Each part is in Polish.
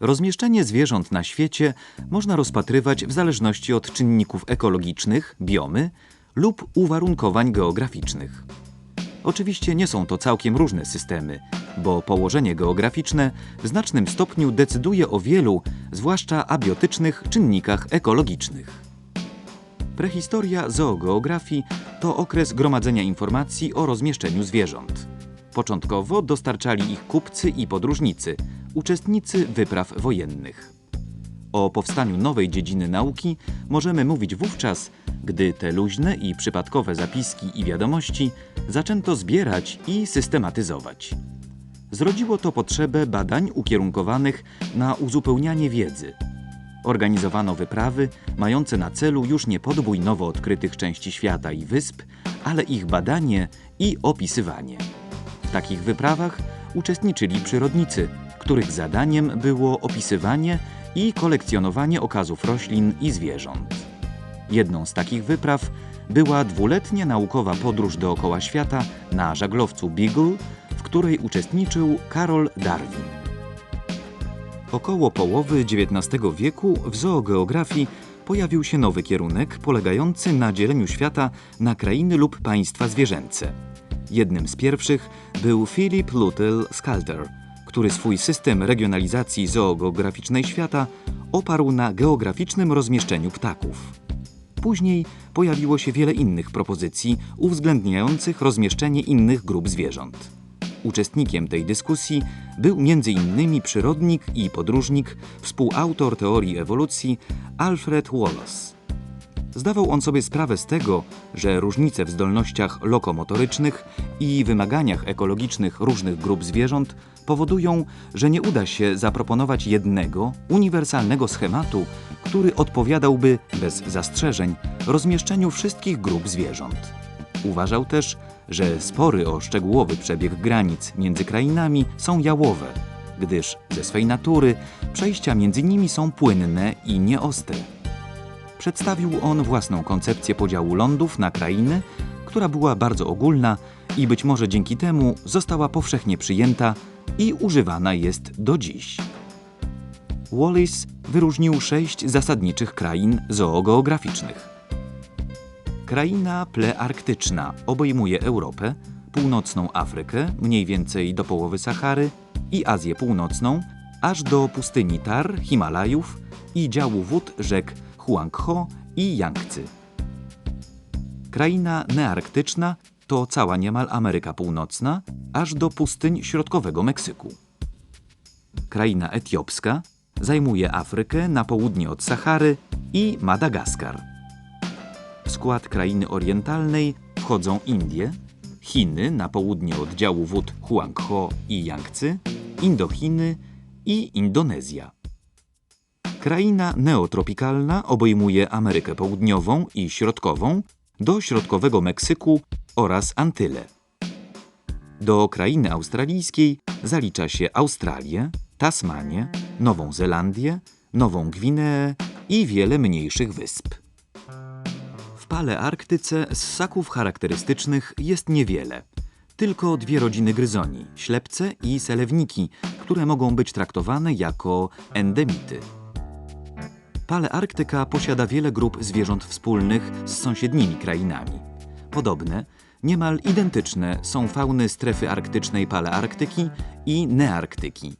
Rozmieszczenie zwierząt na świecie można rozpatrywać w zależności od czynników ekologicznych, biomy lub uwarunkowań geograficznych. Oczywiście nie są to całkiem różne systemy, bo położenie geograficzne w znacznym stopniu decyduje o wielu, zwłaszcza abiotycznych czynnikach ekologicznych. Prehistoria zoogeografii to okres gromadzenia informacji o rozmieszczeniu zwierząt. Początkowo dostarczali ich kupcy i podróżnicy, uczestnicy wypraw wojennych. O powstaniu nowej dziedziny nauki możemy mówić wówczas, gdy te luźne i przypadkowe zapiski i wiadomości zaczęto zbierać i systematyzować. Zrodziło to potrzebę badań ukierunkowanych na uzupełnianie wiedzy. Organizowano wyprawy mające na celu już nie podbój nowo odkrytych części świata i wysp, ale ich badanie i opisywanie. W takich wyprawach uczestniczyli przyrodnicy, których zadaniem było opisywanie i kolekcjonowanie okazów roślin i zwierząt. Jedną z takich wypraw była dwuletnia naukowa podróż dookoła świata na żaglowcu Beagle, w której uczestniczył Karol Darwin. Około połowy XIX wieku w zoogeografii pojawił się nowy kierunek polegający na dzieleniu świata na krainy lub państwa zwierzęce. Jednym z pierwszych był Philip Lutel Scalter, który swój system regionalizacji zoogeograficznej świata oparł na geograficznym rozmieszczeniu ptaków. Później pojawiło się wiele innych propozycji uwzględniających rozmieszczenie innych grup zwierząt. Uczestnikiem tej dyskusji był m.in. przyrodnik i podróżnik, współautor teorii ewolucji Alfred Wallace. Zdawał on sobie sprawę z tego, że różnice w zdolnościach lokomotorycznych i wymaganiach ekologicznych różnych grup zwierząt powodują, że nie uda się zaproponować jednego, uniwersalnego schematu, który odpowiadałby bez zastrzeżeń rozmieszczeniu wszystkich grup zwierząt. Uważał też, że spory o szczegółowy przebieg granic między krainami są jałowe, gdyż ze swej natury przejścia między nimi są płynne i nieostre. Przedstawił on własną koncepcję podziału lądów na krainy, która była bardzo ogólna i być może dzięki temu została powszechnie przyjęta i używana jest do dziś. Wallis wyróżnił sześć zasadniczych krain zoogeograficznych. Kraina plearktyczna obejmuje Europę, północną Afrykę, mniej więcej do połowy Sahary i Azję Północną, aż do pustyni Tar, Himalajów i działu wód rzek Huangho i Yangtze. Kraina nearktyczna to cała niemal Ameryka Północna, aż do pustyń środkowego Meksyku. Kraina etiopska zajmuje Afrykę na południe od Sahary i Madagaskar. W skład krainy orientalnej wchodzą Indie, Chiny na południe od działu wód Huangho i Yangtze, Indochiny i Indonezja. Kraina neotropikalna obejmuje Amerykę Południową i Środkową do środkowego Meksyku oraz Antyle. Do krainy australijskiej zalicza się Australię, Tasmanię, Nową Zelandię, Nową Gwineę i wiele mniejszych wysp. W Palearktyce ssaków charakterystycznych jest niewiele. Tylko dwie rodziny gryzoni, ślepce i selewniki, które mogą być traktowane jako endemity. Palearktyka posiada wiele grup zwierząt wspólnych z sąsiednimi krainami. Podobne, niemal identyczne są fauny strefy arktycznej Palearktyki i Nearktyki.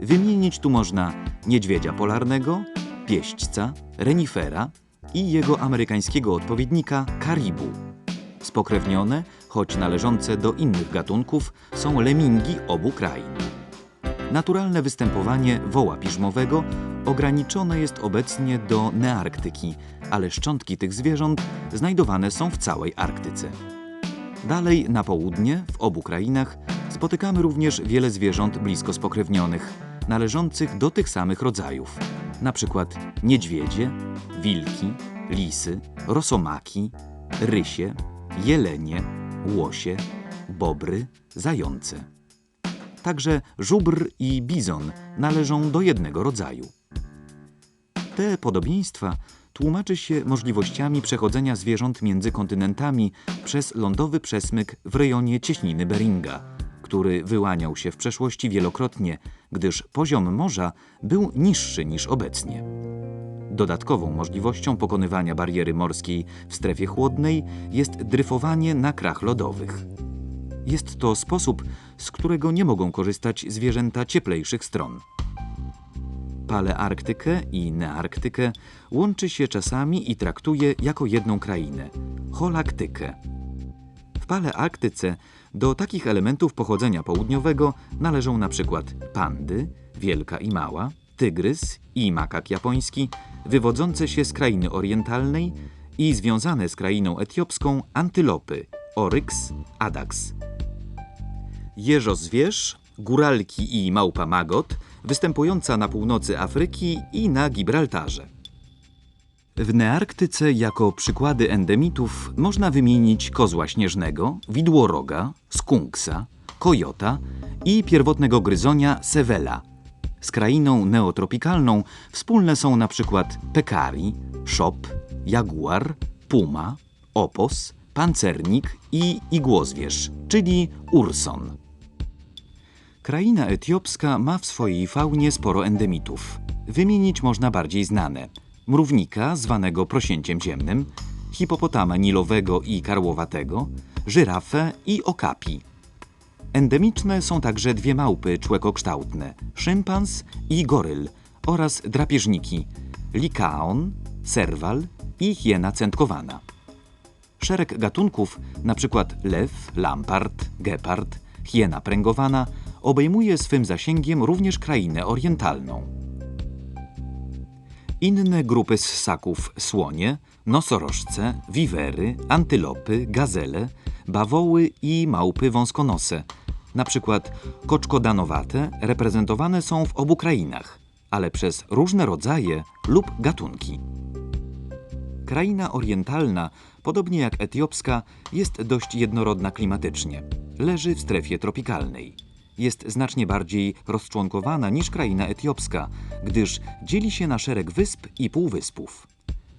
Wymienić tu można niedźwiedzia polarnego, pieśćca, renifera i jego amerykańskiego odpowiednika karibu. Spokrewnione, choć należące do innych gatunków, są lemingi obu krain. Naturalne występowanie woła piżmowego ograniczone jest obecnie do Nearktyki, ale szczątki tych zwierząt znajdowane są w całej Arktyce. Dalej na południe, w obu krainach, spotykamy również wiele zwierząt blisko spokrewnionych, należących do tych samych rodzajów, przykład niedźwiedzie, wilki, lisy, rosomaki, rysie, jelenie, łosie, bobry, zające. Także żubr i bizon należą do jednego rodzaju. Te podobieństwa tłumaczy się możliwościami przechodzenia zwierząt między kontynentami przez lądowy przesmyk w rejonie cieśniny Beringa, który wyłaniał się w przeszłości wielokrotnie, gdyż poziom morza był niższy niż obecnie. Dodatkową możliwością pokonywania bariery morskiej w strefie chłodnej jest dryfowanie na krach lodowych. Jest to sposób, z którego nie mogą korzystać zwierzęta cieplejszych stron. Palearktykę i Nearktykę łączy się czasami i traktuje jako jedną krainę holaktykę. W Palearktyce do takich elementów pochodzenia południowego należą na przykład pandy, wielka i mała, tygrys i makak japoński, wywodzące się z krainy orientalnej i związane z krainą etiopską antylopy oryx, adax. Jeżozwierz, góralki i małpa magot, występująca na północy Afryki i na Gibraltarze. W Nearktyce jako przykłady endemitów można wymienić kozła śnieżnego, widłoroga, skunksa, kojota i pierwotnego gryzonia sewela. Z krainą neotropikalną wspólne są na przykład pekari, szop, jaguar, puma, opos, pancernik i igłozwierz, czyli urson. Kraina etiopska ma w swojej faunie sporo endemitów. Wymienić można bardziej znane. Mrównika, zwanego prosięciem ziemnym, hipopotama nilowego i karłowatego, żyrafę i okapi. Endemiczne są także dwie małpy człekokształtne, szympans i goryl oraz drapieżniki, likaon, serwal i hiena centkowana. Szereg gatunków, np. lew, lampart, gepard, hiena pręgowana, obejmuje swym zasięgiem również krainę orientalną. Inne grupy ssaków słonie, nosorożce, wiwery, antylopy, gazele, bawoły i małpy wąskonose, na przykład koczkodanowate, reprezentowane są w obu krainach, ale przez różne rodzaje lub gatunki. Kraina orientalna, podobnie jak etiopska, jest dość jednorodna klimatycznie. Leży w strefie tropikalnej. Jest znacznie bardziej rozczłonkowana niż kraina etiopska, gdyż dzieli się na szereg wysp i półwyspów.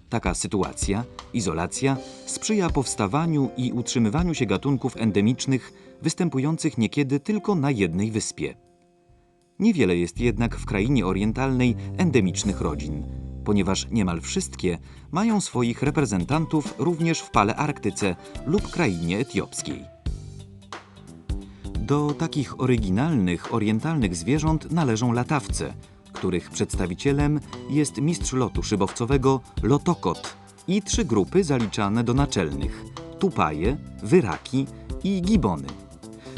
Taka sytuacja, izolacja, sprzyja powstawaniu i utrzymywaniu się gatunków endemicznych występujących niekiedy tylko na jednej wyspie. Niewiele jest jednak w krainie orientalnej endemicznych rodzin, ponieważ niemal wszystkie mają swoich reprezentantów również w Palearktyce lub krainie etiopskiej. Do takich oryginalnych, orientalnych zwierząt należą latawce, których przedstawicielem jest mistrz lotu szybowcowego lotokot i trzy grupy zaliczane do naczelnych tupaje, wyraki i gibony.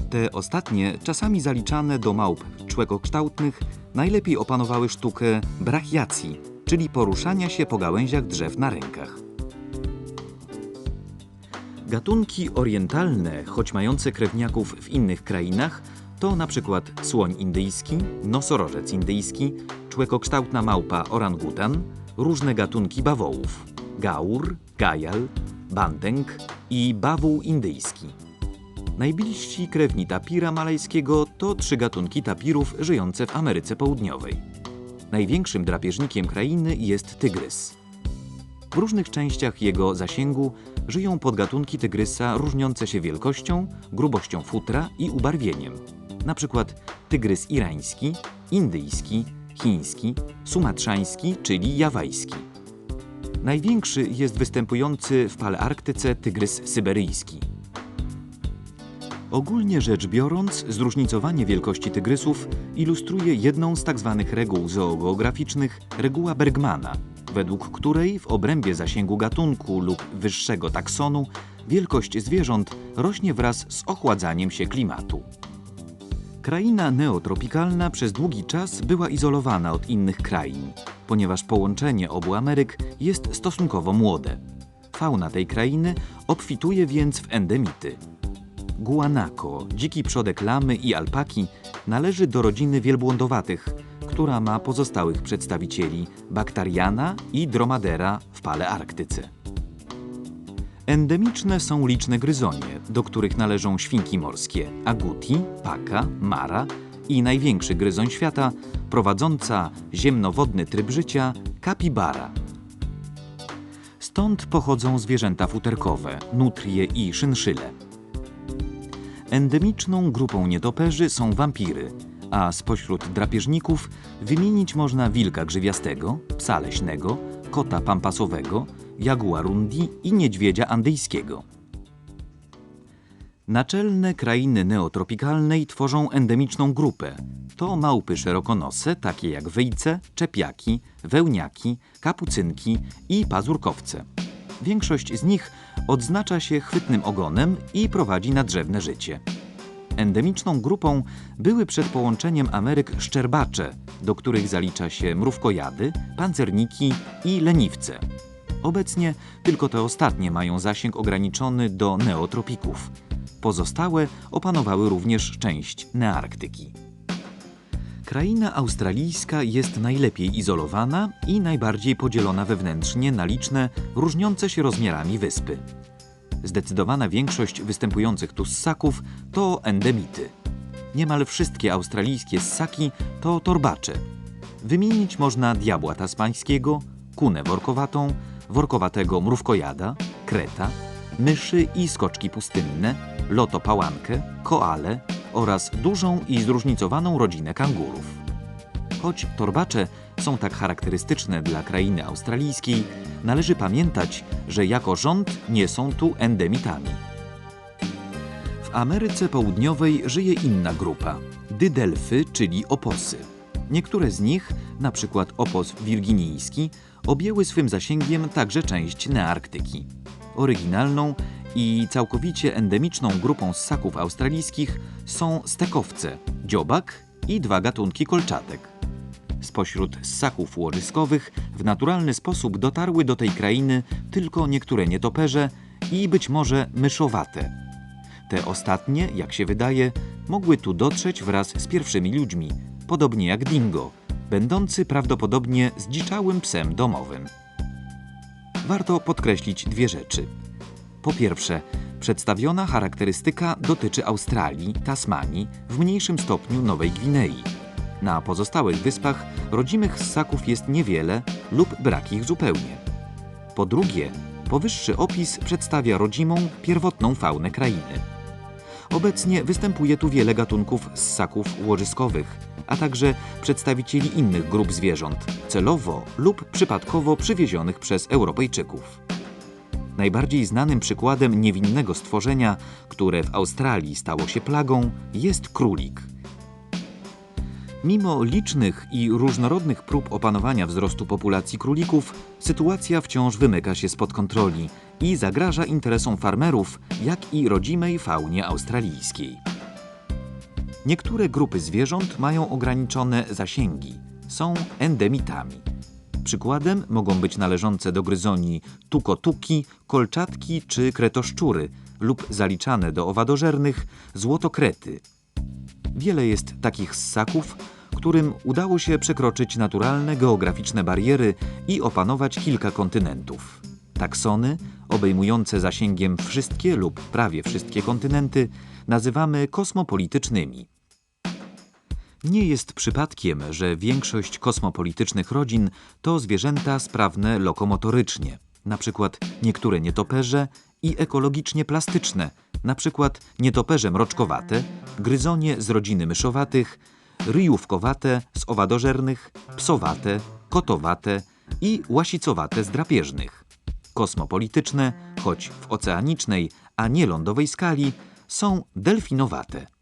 Te ostatnie, czasami zaliczane do małp człekokształtnych, najlepiej opanowały sztukę brachiacji, czyli poruszania się po gałęziach drzew na rękach. Gatunki orientalne, choć mające krewniaków w innych krainach, to przykład słoń indyjski, nosorożec indyjski, człekokształtna małpa orangutan, różne gatunki bawołów, gaur, gajal, bandeng i bawół indyjski. Najbliżsi krewni tapira malajskiego to trzy gatunki tapirów żyjące w Ameryce Południowej. Największym drapieżnikiem krainy jest tygrys. W różnych częściach jego zasięgu żyją podgatunki tygrysa różniące się wielkością, grubością futra i ubarwieniem. Na przykład tygrys irański, indyjski, chiński, sumatrzański, czyli jawajski. Największy jest występujący w Palearktyce tygrys syberyjski. Ogólnie rzecz biorąc, zróżnicowanie wielkości tygrysów ilustruje jedną z tzw. reguł zoogeograficznych, reguła Bergmana, według której w obrębie zasięgu gatunku lub wyższego taksonu wielkość zwierząt rośnie wraz z ochładzaniem się klimatu. Kraina neotropikalna przez długi czas była izolowana od innych krain, ponieważ połączenie obu Ameryk jest stosunkowo młode. Fauna tej krainy obfituje więc w endemity. Guanaco, dziki przodek lamy i alpaki, należy do rodziny wielbłądowatych, która ma pozostałych przedstawicieli Baktariana i Dromadera w Palearktyce. Endemiczne są liczne gryzonie, do których należą świnki morskie aguti, paka, mara i największy gryzoń świata, prowadząca ziemnowodny tryb życia kapibara. Stąd pochodzą zwierzęta futerkowe, nutrie i szynszyle. Endemiczną grupą nietoperzy są wampiry, a spośród drapieżników wymienić można wilka grzywiastego, psa leśnego, kota pampasowego, jaguarundi i niedźwiedzia andyjskiego. Naczelne krainy neotropikalnej tworzą endemiczną grupę. To małpy szerokonose, takie jak wyjce, czepiaki, wełniaki, kapucynki i pazurkowce. Większość z nich odznacza się chwytnym ogonem i prowadzi nadrzewne życie. Endemiczną grupą były przed połączeniem Ameryk szczerbacze, do których zalicza się mrówkojady, pancerniki i leniwce. Obecnie tylko te ostatnie mają zasięg ograniczony do neotropików. Pozostałe opanowały również część Nearktyki. Kraina australijska jest najlepiej izolowana i najbardziej podzielona wewnętrznie na liczne, różniące się rozmiarami wyspy. Zdecydowana większość występujących tu ssaków to endemity. Niemal wszystkie australijskie ssaki to torbacze. Wymienić można diabła tasmańskiego, kunę workowatą, workowatego mrówkojada, kreta, myszy i skoczki pustynne, lotopałankę, koale oraz dużą i zróżnicowaną rodzinę kangurów. Choć torbacze są tak charakterystyczne dla krainy australijskiej, należy pamiętać, że jako rząd nie są tu endemitami. W Ameryce Południowej żyje inna grupa dydelfy, czyli oposy. Niektóre z nich, przykład opos wirginijski, objęły swym zasięgiem także część Nearktyki. Oryginalną i całkowicie endemiczną grupą ssaków australijskich są stekowce, dziobak i dwa gatunki kolczatek. Spośród ssaków łożyskowych w naturalny sposób dotarły do tej krainy tylko niektóre nietoperze i być może myszowate. Te ostatnie, jak się wydaje, mogły tu dotrzeć wraz z pierwszymi ludźmi, podobnie jak dingo, będący prawdopodobnie zdziczałym psem domowym. Warto podkreślić dwie rzeczy. Po pierwsze, przedstawiona charakterystyka dotyczy Australii, Tasmanii, w mniejszym stopniu Nowej Gwinei. Na pozostałych wyspach rodzimych ssaków jest niewiele lub brak ich zupełnie. Po drugie, powyższy opis przedstawia rodzimą, pierwotną faunę krainy. Obecnie występuje tu wiele gatunków ssaków łożyskowych, a także przedstawicieli innych grup zwierząt, celowo lub przypadkowo przywiezionych przez Europejczyków. Najbardziej znanym przykładem niewinnego stworzenia, które w Australii stało się plagą, jest królik. Mimo licznych i różnorodnych prób opanowania wzrostu populacji królików, sytuacja wciąż wymyka się spod kontroli i zagraża interesom farmerów, jak i rodzimej faunie australijskiej. Niektóre grupy zwierząt mają ograniczone zasięgi, są endemitami. Przykładem mogą być należące do gryzoni tukotuki, kolczatki czy kretoszczury lub zaliczane do owadożernych złotokrety. Wiele jest takich ssaków, którym udało się przekroczyć naturalne geograficzne bariery i opanować kilka kontynentów. Taksony, obejmujące zasięgiem wszystkie lub prawie wszystkie kontynenty, nazywamy kosmopolitycznymi. Nie jest przypadkiem, że większość kosmopolitycznych rodzin to zwierzęta sprawne lokomotorycznie, przykład niektóre nietoperze i ekologicznie plastyczne, przykład nietoperze mroczkowate, gryzonie z rodziny myszowatych, ryjówkowate z owadożernych, psowate, kotowate i łasicowate z drapieżnych. Kosmopolityczne, choć w oceanicznej, a nie lądowej skali, są delfinowate.